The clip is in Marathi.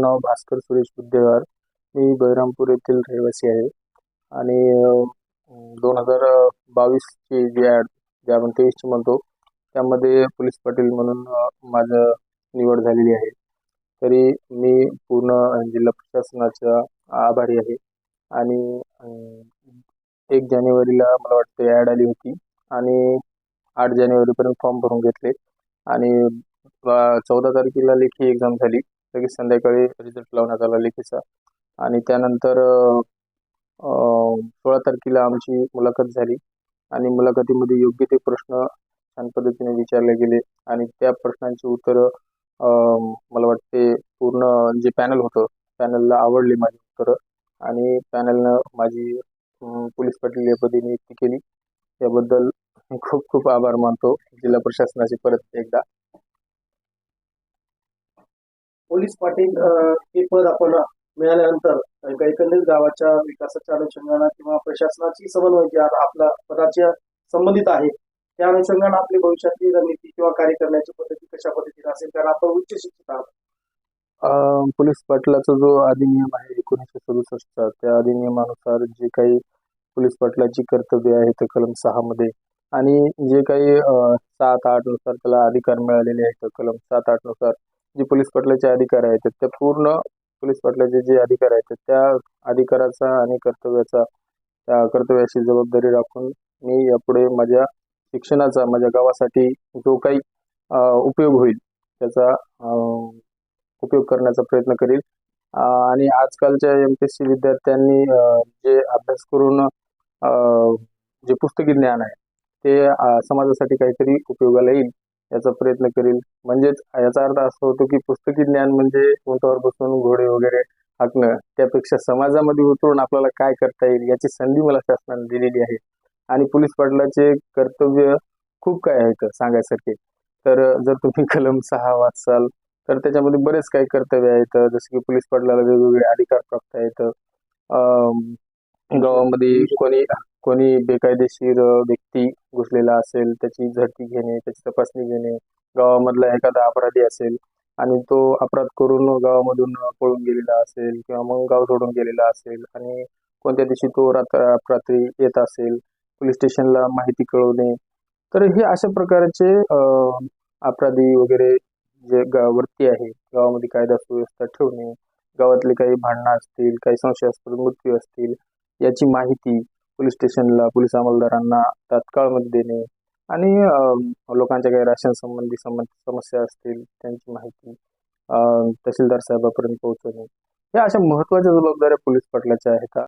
नाव भास्कर सुरेश बुद्धेवार. मी बहिरामपूर येथील रहिवासी आहे. आणि दोन हजार बावीसची जी ॲड जे आपण तेवीसची म्हणतो त्यामध्ये पोलीस पाटील म्हणून माझं निवड झालेली आहे. तरी मी पूर्ण जिल्हा प्रशासनाचा आभारी आहे. आणि एक जानेवारीला मला वाटतं ॲड आली होती. आणि आठ जानेवारीपर्यंत फॉर्म भरून घेतले. आणि चौदा तारखेला लेखी एक्झाम झाली. लगेच संध्याकाळी रिझल्ट लावण्यात आला लेखीचा. आणि त्यानंतर सोळा तारखेला आमची मुलाखत झाली. आणि मुलाखतीमध्ये योग्य ते प्रश्न छान पद्धतीने विचारले गेले. आणि त्या प्रश्नांची उत्तरं मला वाटते पूर्ण जे पॅनल होतं पॅनलला आवडली माझी उत्तरं. आणि पॅनलनं माझी पोलीस पाटील या पदी नियुक्ती केली. त्याबद्दल खूप खूप आभार मानतो. जिल्हा प्रशासनाचे परत एकदा पोलीस पाटील हे पद आपण मिळाल्यानंतर एकंदरीत गावाच्या विकासाच्या अनुषंगानं किंवा प्रशासनाची समन्वय जे आपला आपल्या पदाच्या संबंधित आहे त्या अनुषंगानं आपली भविष्यातली रणनीती किंवा कार्य करण्याची पद्धती कशा पद्धतीने असेल कारण आपण उच्च शिक्षित आहात. पोलीस पाटलाचा जो अधिनियम आहे एकोणीसशे सदुसष्टचा त्या अधिनियमानुसार जे काही पोलीस पाटलाची कर्तव्य आहे ते कलम सहा मध्ये आणि जे काही सात आठनुसार त्याला अधिकार मिळालेले आहेत कलम सात आठनुसार जे पोलीस पाटलाचे अधिकार आहेत त्या पूर्ण पोलीस पाटलाचे जे अधिकार आहेत त्या अधिकाराचा आणि कर्तव्याचा त्या कर्तव्याची जबाबदारी राखून मी यापुढे माझ्या शिक्षणाचा माझ्या गावासाठी जो काही उपयोग होईल त्याचा उपयोग करण्याचा प्रयत्न करील. आणि आजकालच्या एम पी एस सी विद्यार्थ्यांनी जे अभ्यास करून जे पुस्तकी ज्ञान आहे ते समाजासाठी काहीतरी उपयोगाला येईल. याचा प्रयत्न करील. म्हणजेच याचा अर्थ असा होतो की पुस्तकी ज्ञान म्हणजे उंटावर बसून घोडे वगैरे हाकणं त्यापेक्षा समाजामध्ये उतरून आपल्याला काय करता येईल याची संधी मला शासनाने दिलेली आहे. आणि पोलीस पाटलाचे कर्तव्य खूप काय आहेत सांगायसारखे. तर जर तुम्ही कलम सहा वाचाल तर त्याच्यामध्ये बरेच काही कर्तव्य आहेत जसं की पोलीस पाटलाला वेगवेगळे अधिकार प्राप्त आहेत. गावामध्ये कोणी कोणी बेकायदेशीर व्यक्ती घुसलेला असेल त्याची झडती घेणे त्याची तपासणी घेणे गावामधला एखादा अपराधी असेल आणि तो अपराध करून गावामधून पळून गेलेला असेल किंवा मग गाव सोडून गेलेला असेल आणि कोणत्या दिवशी तो रात्र रात्री येत असेल पोलीस स्टेशनला माहिती कळवणे तर हे अशा प्रकारचे अपराधी वगैरे जे गावावरती आहे गावामध्ये कायदा सुव्यवस्था ठेवणे गावातले काही भांडणं असतील काही संशयास्पद मृत्यू असतील याची माहिती पोलीस स्टेशनला पोलीस अंमलदारांना तात्काळमध्ये देणे आणि लोकांच्या काही राशन संबंधी समस्या असतील त्यांची माहिती तहसीलदार साहेबापर्यंत पोहोचवणे. या अशा महत्त्वाच्या जबाबदाऱ्या पोलीस पाटलाच्या आहेत